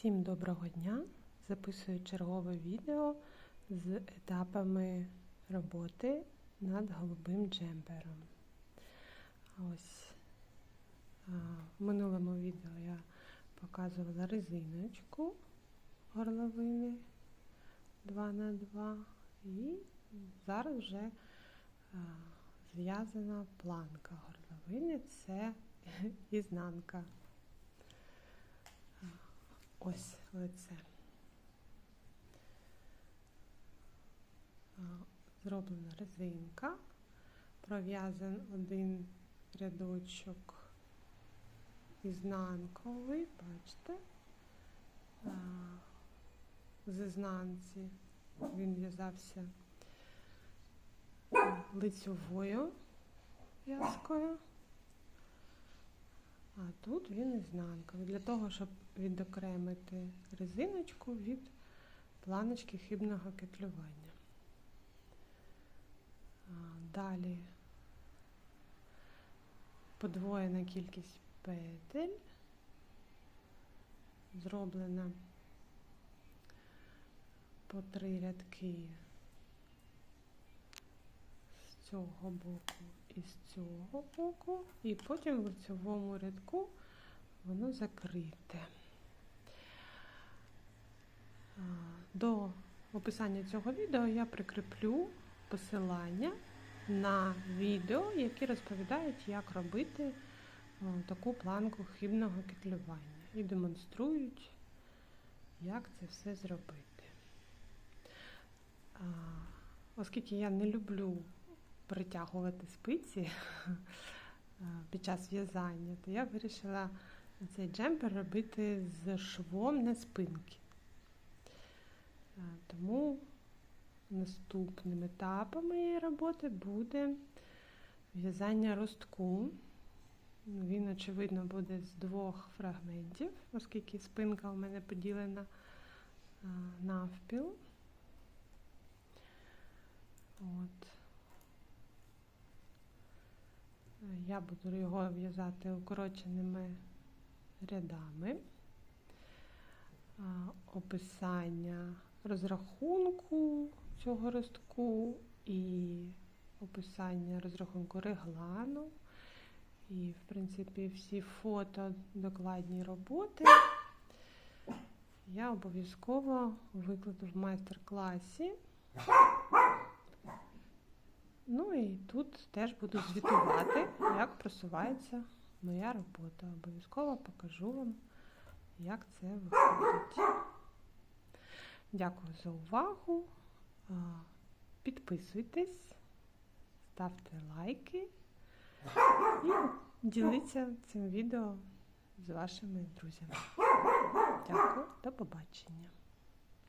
Всім доброго дня! Записую чергове відео з етапами роботи над голубим джемпером. Ось в минулому відео я показувала резиночку горловини 2х2 і зараз вже зв'язана планка горловини, це ізнанка. Ось лице. Зроблена резинка, пров'язан один рядочок ізнанковий, бачите, з ізнанці він в'язався лицьовою в'язкою. А тут він ізнанковий. Для того, щоб відокремити резиночку від планочки хибного кетлювання. Далі подвоєна кількість петель, зроблена по три рядки цього боку і з цього боку, і потім в лицевому рядку воно закрите. До описання цього відео я прикріплю посилання на відео, які розповідають, як робити таку планку хибного кетлювання і демонструють, як це все зробити. Оскільки я не люблю притягувати спиці під час в'язання, то я вирішила цей джемпер робити з швом на спинки. Тому наступним етапом моєї роботи буде в'язання ростку. Він, очевидно, буде з двох фрагментів, оскільки спинка у мене поділена навпіл. От. Я буду його в'язати укороченими рядами, описання розрахунку цього ростку і описання розрахунку реглану. І, в принципі, всі фото докладні роботи я обов'язково викладу в майстер-класі. Ну і тут теж буду звітувати, як просувається моя робота. Обов'язково покажу вам, як це виходить. Дякую за увагу. Підписуйтесь, ставте лайки і діліться цим відео з вашими друзями. Дякую, до побачення.